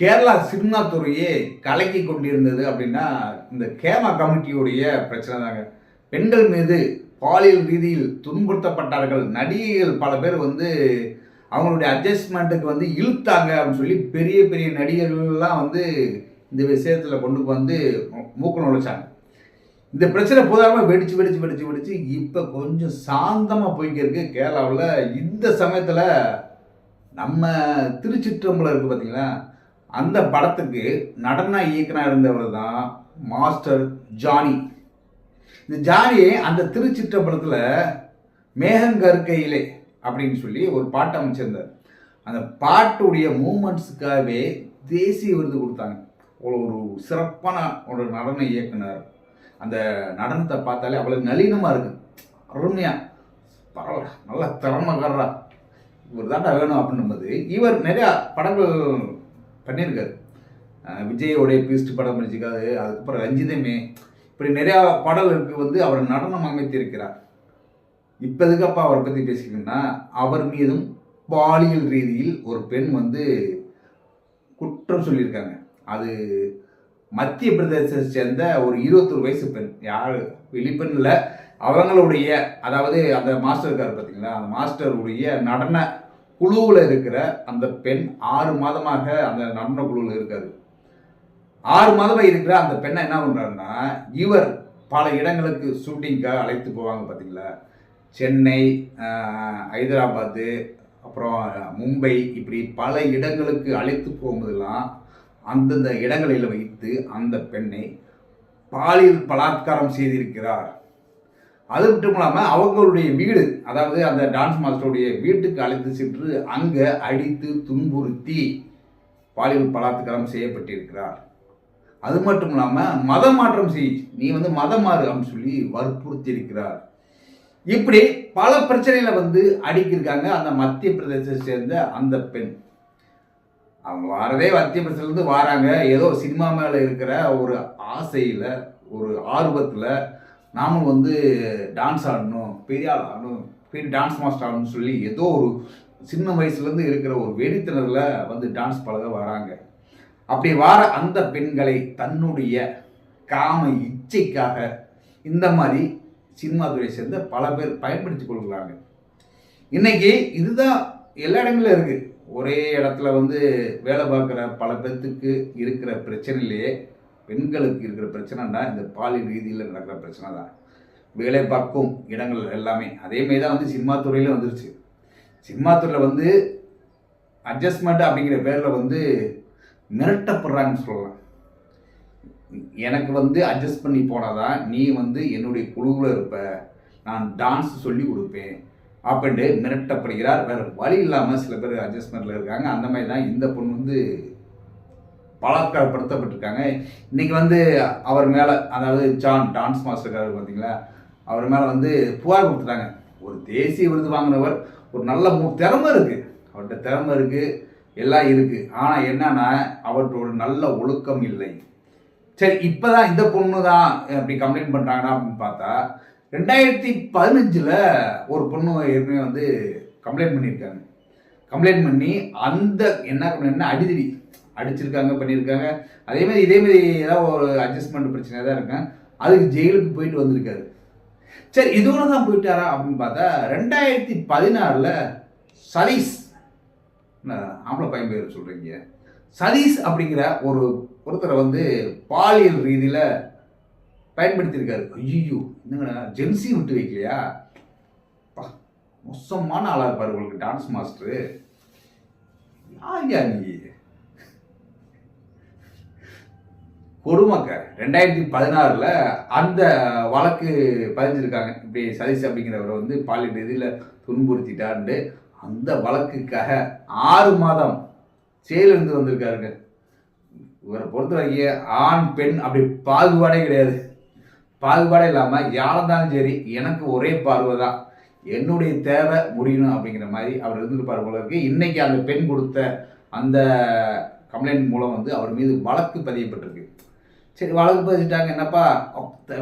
Kerala cinema துறையே கலக்கி கொண்டிருந்தது அப்படின்னா இந்த கேமா கமிட்டியுடைய பிரச்சனை தாங்க. பெண்கள் மீது பாலியல் ரீதியில் துன்புறுத்தப்பட்டார்கள். நடிகைகள் பல பேர் வந்து அவங்களுடைய அட்ஜஸ்ட்மெண்ட்டுக்கு வந்து இழுத்தாங்க அப்படின்னு சொல்லி பெரிய பெரிய நடிகர்கள்லாம் வந்து இந்த விஷயத்தில் கொண்டு வந்து மூக்கம் நுழைச்சாங்க. இந்த பிரச்சனை புதாமல் வெடிச்சு வெடிச்சு வெடிச்சு வெடிச்சு இப்போ கொஞ்சம் சாந்தமாக போய்க்கிருக்கு கேரளாவில். இந்த சமயத்தில் நம்ம திருச்சிற்றம்பலம் இருக்குது பார்த்தீங்களா அந்த படத்துக்கு நடன இயக்குனர் இருந்தவர் தான் மாஸ்டர் ஜானி. இந்த ஜானி அந்த திருச்சிற்றம்பலத்தில் மேகங்கற்கையிலே அப்படின்னு சொல்லி ஒரு பாட்டு அமைச்சிருந்தார். அந்த பாட்டுடைய மூமெண்ட்ஸுக்காகவே தேசிய விருது கொடுத்தாங்க. ஒரு ஒரு சிறப்பான ஒரு நடன இயக்குனர். அந்த நடனத்தை பார்த்தாலே அவ்வளோ நளினமாக இருக்கு. அருமையாக பரவாயில்ல. நல்லா திறமைக்காரரா இவர் தாண்டா வேணும் அப்படின்னும்போது இவர் நிறையா படங்கள் பண்ணியிருக்காரு. விஜயோடைய பீஸ்ட் படம் பண்ணிச்சிருக்காரு அதுக்கப்புறம் ரஞ்சிதமே. இப்படி நிறையா பாடல்களுக்கு வந்து அவர் நடனம் அமைத்திருக்கிறார். இப்போ எதுக்கப்பா அவரை பற்றி பேசிக்கணும்னா அவர் மீதும் பாலியல் ரீதியில் ஒரு பெண் வந்து குற்றம் சொல்லியிருக்காங்க. அது மத்திய பிரதேசத்தை சேர்ந்த ஒரு இருபத்தொரு வயசு பெண். யார்? வெளிப்பெண் இல்லை. அவங்களுடைய அதாவது அந்த மாஸ்டர் இருக்கார் பார்த்தீங்களா அந்த மாஸ்டருடைய நடன குழுவில் இருக்கிற அந்த பெண் ஆறு மாதமாக அந்த நடன குழுவில் இருக்காது. ஆறு மாதமாக இருக்கிற அந்த பெண்ணை என்ன பண்ணுறாருன்னா இவர் பல இடங்களுக்கு ஷூட்டிங்காக அழைத்து போவாங்க பார்த்தீங்களா சென்னை ஹைதராபாத்து அப்புறம் மும்பை இப்படி பல இடங்களுக்கு அழைத்து போகும்போதெல்லாம் அந்தந்த இடங்களில் வைத்து அந்த பெண்ணை பாலியல் பலாத்காரம் செய்திருக்கிறார். அது மட்டும் இல்லாமல் அவங்களுடைய வீடு அதாவது அந்த டான்ஸ் மாஸ்டருடைய வீட்டுக்கு அழைத்து சென்று அங்கே அடித்து துன்புறுத்தி பாலியல் பலாத்காரம் செய்யப்பட்டிருக்கிறார். அது மட்டும் இல்லாமல் மதம் மாற்றம் செய் நீ வந்து மதம் மாறு அப்படின்னு சொல்லி வற்புறுத்தி இருக்கிறார் இப்படி பல பிரச்சனைகளை வந்து அடிக்கிருக்காங்க அந்த மத்திய பிரதேசத்தை சேர்ந்த அந்த பெண். அவங்க வாரதே மத்திய பிரதேசத்துலேருந்து வாராங்க. ஏதோ சினிமா மேலே இருக்கிற ஒரு ஆசையில் ஒரு ஆர்வத்தில் நாமும் வந்து டான்ஸ் ஆடணும் பெரிய ஆள் ஆடணும் பெரிய டான்ஸ் மாஸ்டர் ஆகணும்னு சொல்லி ஏதோ ஒரு சின்ன வயசுலேருந்து இருக்கிற ஒரு வெறித்திணறில் வந்து டான்ஸ் பழக வராங்க. அப்படி வார அந்த பெண்களை தன்னுடைய காம இச்சைக்காக இந்த மாதிரி சினிமா துறையை சேர்ந்த பல பேர் பயன்படுத்தி கொள்கிறாங்க. இன்னைக்கு இதுதான் எல்லா இடங்களும் இருக்குது ஒரே இடத்துல வந்து வேலை பார்க்குற பல பேர்த்துக்கு இருக்கிற பிரச்சனையிலேயே பெண்களுக்கு இருக்கிற பிரச்சனைனா இந்த பாலியல் ரீதியில் நடக்கிற பிரச்சனை தான் வேலை பார்க்கும் இடங்கள் எல்லாமே. அதேமாரி தான் வந்து சினிமா துறையில் வந்துருச்சு. சினிமா துறையில் வந்து அட்ஜஸ்ட்மெண்ட் அப்படிங்கிற பேரில் வந்து மிரட்டப்படுறாங்கன்னு சொல்லலாம். எனக்கு வந்து அட்ஜஸ்ட் பண்ணி போனால் தான் நீ வந்து என்னுடைய குழுவில் இருப்ப நான் டான்ஸ் சொல்லி கொடுப்பேன் அப்படின்ட்டு மிரட்டப்படுகிறார். வேறு வழி இல்லாமல் சில பேர் அட்ஜஸ்ட்மெண்ட்டில் இருக்காங்க. அந்த மாதிரி தான் இந்த பொண்ணு வந்து பலாத்காரப்படுத்தப்பட்டிருக்காங்க. இன்னைக்கு வந்து அவர் மேலே அதாவது ஜான் டான்ஸ் மாஸ்டர் பார்த்தீங்களா அவர் மேலே வந்து புகார் கொடுத்துட்டாங்க. ஒரு தேசிய விருது வாங்கினவர் ஒரு நல்ல மு- திறமை இருக்குது அவர்கிட்ட திறமை இருக்குது எல்லாம் இருக்குது ஆனால் என்னன்னா அவர்கிட்ட ஒரு நல்ல ஒழுக்கம் இல்லை. சரி இப்போதான் இந்த பொண்ணு தான் அப்படி கம்ப்ளைண்ட் பண்ணுறாங்கன்னா அப்படின்னு பார்த்தா ரெண்டாயிரத்தி பதினஞ்சில் ஒரு பொண்ணு ஏற்கனவே வந்து கம்ப்ளைண்ட் பண்ணியிருக்காங்க. கம்ப்ளைண்ட் பண்ணி அந்த என்ன என்ன அடிதடி அடிச்சிருக்காங்க பண்ணியிருக்காங்க அதே மாதிரி இதே மாதிரி ஏதாவது ஒரு அட்ஜஸ்ட்மெண்ட் பிரச்சனை தான் இருக்கேன் அதுக்கு ஜெயிலுக்கு போயிட்டு வந்திருக்காரு. சரி இதோட தான் போயிட்டாரா அப்படின்னு பார்த்தா ரெண்டாயிரத்தி பதினாறில் சதீஷ் என்ன, ஆம்பளை பையன் பேர் சொல்கிறீங்க சதீஷ் அப்படிங்கிற ஒரு ஒருத்தரை வந்து பாலியல் ரீதியில் பயன்படுத்தியிருக்காரு. ஐயோ என்னங்கடா ஜென்சி விட்டு வைக்கலையா? மோசமான ஆளாக இருப்பார் உங்களுக்கு டான்ஸ் மாஸ்டரு யார் நீ? கொடுமைக்க ரெண்டாயிரத்தி பதினாறில் அந்த வழக்கு பதிஞ்சிருக்காங்க. இப்படி சதீஷ் அப்படிங்கிறவரை வந்து பாலியல் ரீதியில் துன்புறுத்திட்டான்ட்டு அந்த வழக்குக்காக ஆறு மாதம் செயலிருந்து வந்திருக்காருங்க. இவரை பொறுத்த வரைக்கும் ஆண் பெண் அப்படி பாகுபாடே கிடையாது. பாகுபாடே இல்லாமல் யாருந்தாலும் சரி எனக்கு ஒரே பார்வை தான். என்னுடைய தேவை முடியணும் அப்படிங்கிற மாதிரி அவர் இருந்துருப்பார் போல இருக்கு. இன்னைக்கு அந்த பெண் கொடுத்த அந்த கம்ப்ளைண்ட் மூலம் வந்து அவர் மீது வழக்கு பதியப்பட்டிருக்கு. சரி வழக்கு பதிச்சுட்டாங்க. என்னப்பா?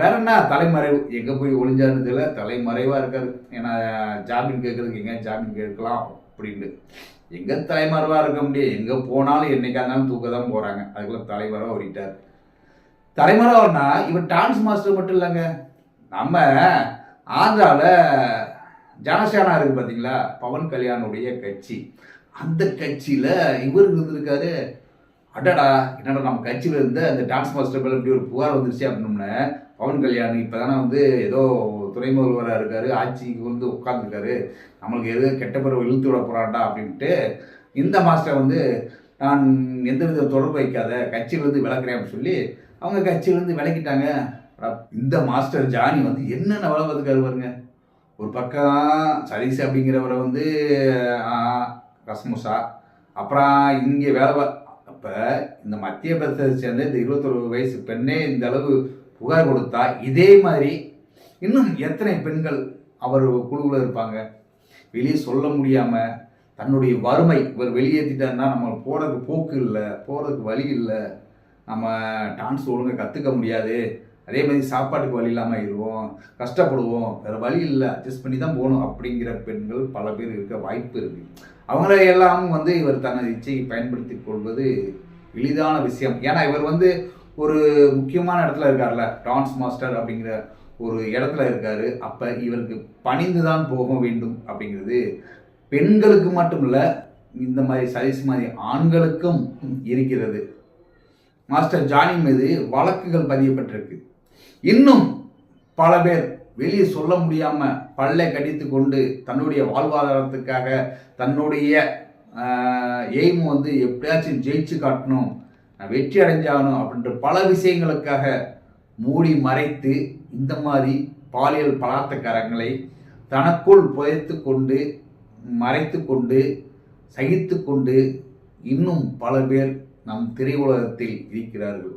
வேற என்ன? தலைமறைவு. எங்கே போய் ஒளிஞ்சாருன்னு தெரியல. தலைமறைவாக இருக்காரு. ஏன்னா ஜாமீன் கேட்கறதுக்கு எங்கே ஜாமீன் கேட்கலாம் அப்படின்ட்டு. எங்கே தலைமறைவாக இருக்க முடியும்? எங்கே போனாலும் என்னைக்கா இருந்தாலும் தூக்க தான் போகிறாங்க அதுக்குள்ள தலைமறைவா ஓடிட்டார். தலைமறைவானா? இவர் டான்ஸ் மாஸ்டர் மட்டும் இல்லைங்க. நம்ம ஆந்திராவில் ஜனசேனா இருக்குது பார்த்தீங்களா பவன் கல்யாணுடைய கட்சி. அந்த கட்சியில் இவர் இருந்திருக்காரு. அடடா என்னடா நம்ம கட்சியில் இருந்த அந்த டான்ஸ் மாஸ்டர் மேலே இப்படி ஒரு புகார் வந்துருச்சு அப்படின்னோம்னா பவன் கல்யாண் இப்பதானே வந்து ஏதோ துணை முதல்வராக இருக்காரு ஆட்சிக்கு வந்து உட்காந்துருக்காரு நம்மளுக்கு எது கெட்ட பிறகு இழுத்து விட போகிறாடா அப்படின்ட்டு இந்த மாஸ்டர் வந்து நான் எந்தவித தொடர்பு வைக்காத கட்சியிலேருந்து விளக்குறேன் அப்படின்னு சொல்லி அவங்க கட்சியிலேருந்து விளக்கிட்டாங்க இந்த மாஸ்டர் ஜானி வந்து என்னென்ன வேலை பார்த்துக்காரு பாருங்க. ஒரு பக்கம் சதீஷ் அப்படிங்கிறவரை வந்து ரஸ்முசா அப்புறம் இங்கே வேலை அப்போ இந்த மத்திய பிரதேசத்தை சேர்ந்த இந்த இருபத்தொரு வயசு பெண்ணே இந்த அளவு புகார் கொடுத்தா இதே மாதிரி இன்னும் எத்தனை பெண்கள் அவர் குழுவில் இருப்பாங்க? வெளியே சொல்ல முடியாமல் தன்னுடைய வறுமை இவர் வெளியேற்றிட்டாருன்னா நம்ம போகிறதுக்கு போக்கு இல்லை போகிறதுக்கு வழி இல்லை. நம்ம டான்ஸ் ஒழுங்காக கற்றுக்க முடியாது. அதே மாதிரி சாப்பாட்டுக்கு வழி இல்லாமல் ஆயிடுவோம் கஷ்டப்படுவோம் வேறு வழி இல்லை அட்ஜஸ்ட் பண்ணி தான் போகணும் அப்படிங்கிற பெண்கள் பல பேர் இருக்க வாய்ப்பு இருக்குது அவங்கள எல்லாம் வந்து இவர் தனது இச்சையை பயன்படுத்தி கொள்வது எளிதான விஷயம். ஏன்னா இவர் வந்து ஒரு முக்கியமான இடத்துல இருக்கார்ல டான்ஸ் மாஸ்டர் அப்படிங்கிற ஒரு இடத்துல இருக்காரு. அப்போ இவருக்கு பணிந்து தான் போக வேண்டும் அப்படிங்கிறது பெண்களுக்கு மட்டும் இல்லை இந்த மாதிரி சதீஷ் மாதிரி ஆண்களுக்கும் இருக்கிறது. மாஸ்டர் ஜானி மீது வழக்குகள் பதியப்பட்டிருக்கு. இன்னும் பல பேர் வெளியே சொல்ல முடியாம பல்லை கடித்து கொண்டு தன்னுடைய வாழ்வாதாரத்துக்காக தன்னுடைய எய்ம் வந்து எப்படியாச்சும் ஜெயிச்சு காட்டணும் நான் வெற்றி அடைஞ்சாகணும் அப்படின்ற பல விஷயங்களுக்காக மூடி மறைத்து இந்த மாதிரி பாலியல் பலாத்தக்காரங்களை தனக்குள் புதைத்து கொண்டு மறைத்து கொண்டு சகித்து கொண்டு இன்னும் பல பேர் நம் திரையுலகத்தில் இருக்கிறார்கள்.